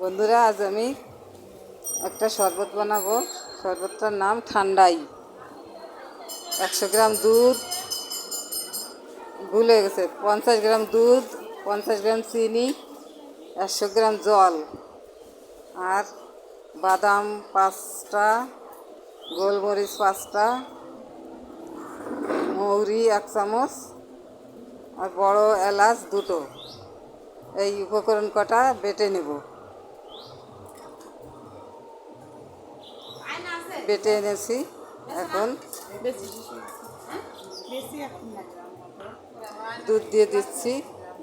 বন্ধুরা, আজ আমি একটা শরবত বানাবো। শরবতটার নাম ঠান্ডাই। একশো গ্রাম দুধ, ভুলে গেছে, পঞ্চাশ গ্রাম দুধ, পঞ্চাশ গ্রাম চিনি, একশো গ্রাম জল আর বাদাম পাঁচটা, গোলমরিচ পাঁচটা, মৌরি এক চামচ আর বড় এলাচ দুটো। এই উপকরণ কটা বেটে নেব। বেটে এনেছি, এখন। দুধ দিয়ে দিচ্ছি,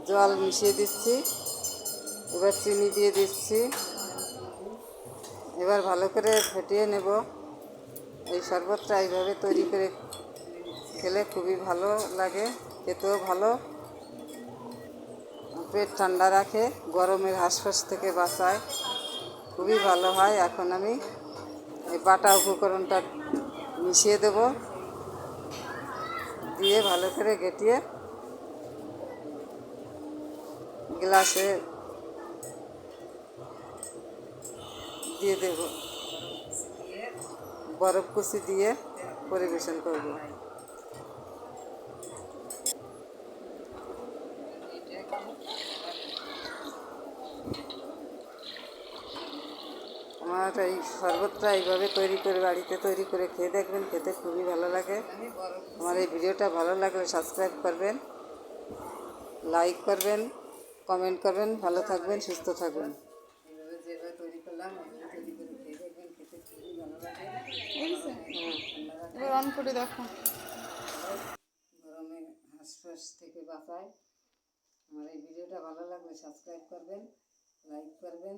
জল মিশিয়ে দিচ্ছি, এবার চিনি দিয়ে দিচ্ছি। এবার ভালো করে ফেটিয়ে নেব। এই শরবতটা এইভাবে তৈরি করে খেলে খুবই ভালো লাগে, খেতেও ভালো। পেট ঠান্ডা রাখে, গরমের হাঁসফাঁস থেকে বাঁচায়। খুবই ভালো হয়, এখন আমি এই বাটা উপকরণটা মিশিয়ে দেব। দিয়ে ভালো করে গেটিয়ে গ্লাসে দিয়ে দেব। বরফ কুচি দিয়ে পরিবেশন করব। আমার এই শরবতটা এইভাবে তৈরি করে বাড়িতে তৈরি করে খেয়ে দেখবেন খেতে খুবই ভালো লাগে। আমার এই ভিডিওটা ভালো লাগলে সাবস্ক্রাইব করবেন লাইক করবেন কমেন্ট করবেন ভালো থাকবেন সুস্থ থাকবেন। করে খেয়ে দেখবেন খেতে ভালো লাগে এবার অন করে দেখো। গরমে হাঁসফাঁস থেকে বাঁচায়। আমার এই ভিডিওটা ভালো লাগলে সাবস্ক্রাইব করবেন লাইক করবেন